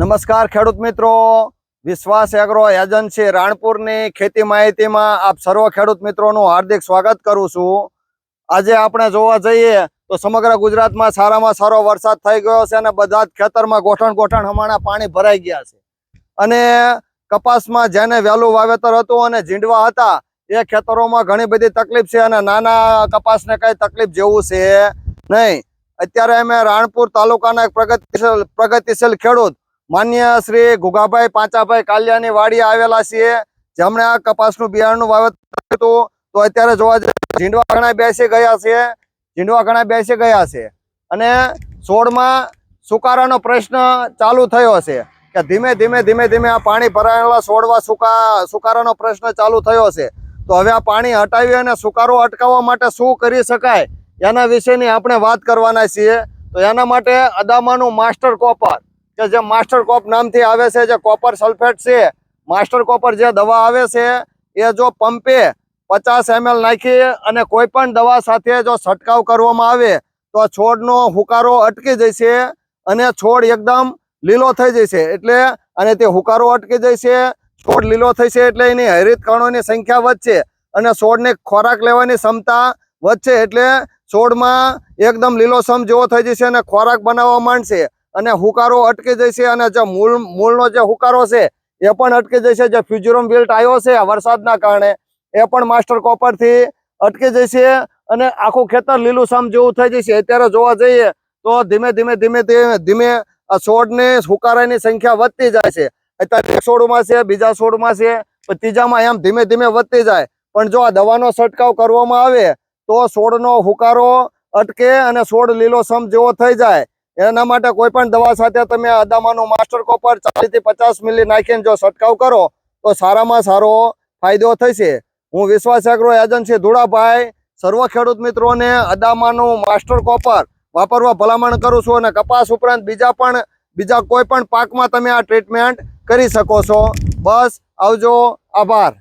નમસ્કાર ખેડૂત મિત્રો. વિશ્વાસ એગ્રો એજન્સી રાણપુરની ખેતી માહિતીમાં આપ સર્વ ખેડૂત મિત્રોનું હાર્દિક સ્વાગત કરું છું. આજે આપણે જોવા જઈએ તો સમગ્ર ગુજરાતમાં સારામાં સારો વરસાદ થઈ ગયો છે અને બધા જ ખેતરમાં ગોઠણ ગોઠણ હમણાં પાણી ભરાઈ ગયા છે. અને કપાસમાં જેને વહેલું વાવેતર હતું અને ઝીંડવા હતા, એ ખેતરોમાં ઘણી બધી તકલીફ છે અને નાના કપાસને કઈ તકલીફ જેવું છે નહીં. અત્યારે અમે રાણપુર તાલુકાના એક પ્રગતિશીલ પ્રગતિશીલ ખેડૂત માન્ય શ્રી ગુગાભાઈ પાંચાભાઈ કાલિયાની વાડી આવેલા છીએ. જેમણે આ કપાસનું બિયારણનું વાવેતર હતું. તો અત્યારે જોવા જઈએ ઝીંડવા ઘણા બેસી ગયા છે. ઝીંડવા ઘણા બેસી ગયા છે. અને છોડમાં સુકારાનો પ્રશ્ન ચાલુ થયો છે કે ધીમે ધીમે ધીમે ધીમે આ પાણી ભરાયેલા છોડવા સુકા સુકારાનો પ્રશ્ન ચાલુ થયો છે. તો હવે આ પાણી હટાવી અને સુકારો અટકાવવા માટે શું કરી શકાય? એના વિશેની આપણે વાત કરવાના છીએ. તો એના માટે અદામાનું માસ્ટર કોપર કે જે માસ્ટર કોપ નામથી આવે છે, જે કોપર સલ્ફેટ છે, માસ્ટર કોપર જે દવા આવે છે, એ જો પંપે પચાસ એમએલ નાખી અને કોઈ પણ દવા સાથે જો છંટકાવ કરવામાં આવે, તો છોડનો હુકારો અટકી જશે અને છોડ એકદમ લીલો થઈ જશે. એટલે અને તે હુકારો અટકી જશે, છોડ લીલો થશે એટલે એની હરિત કણોની સંખ્યા વધશે અને છોડને ખોરાક લેવાની ક્ષમતા વધશે એટલે છોડમાં એકદમ લીલોસમ જેવો થઈ જશે અને ખોરાક બનાવવા માંડશે. અને હુકારો અટકી જશે અને જે મૂળ, મૂળનો જે હુકારો છે, એ પણ અટકી જશે. જે ફ્યુઝરોમ બિલ્ટ આવ્યો છે વરસાદના કારણે, એ પણ માસ્ટર કોપરથી અટકી જશે અને આખું ખેતર લીલુંછમ જેવું થઈ જશે. અત્યારે જોવા જઈએ તો ધીમે ધીમે ધીમે ધીમે ધીમે છોડની, હુકારાની સંખ્યા વધતી જાય છે. અત્યારે એક છોડમાં છે, બીજા છોડમાં છે ત્રીજામાં એમ ધીમે ધીમે વધતી જાય. પણ જો આ દવાનો છંટકાવ કરવામાં આવે, તો છોડનો હુકારો અટકે અને છોડ લીલોછમ જેવો થઈ જાય. એના માટે કોઈ પણ દવા સાથે તમે અદામાનું માસ્ટર કોપર ચાલીસથી પચાસ મિલી નાખીને જો છંટકાવ કરો, તો સારામાં સારો ફાયદો થશે. હું વિશ્વાસ એગ્રો એજન્સી ધુળાભાઈ, સર્વ ખેડૂત મિત્રોને અદામાનું માસ્ટર કોપર વાપરવા ભલામણ કરું છું અને કપાસ ઉપરાંત બીજા પણ, બીજા કોઈ પણ પાકમાં તમે આ ટ્રીટમેન્ટ કરી શકો છો. બસ, આવજો, આભાર.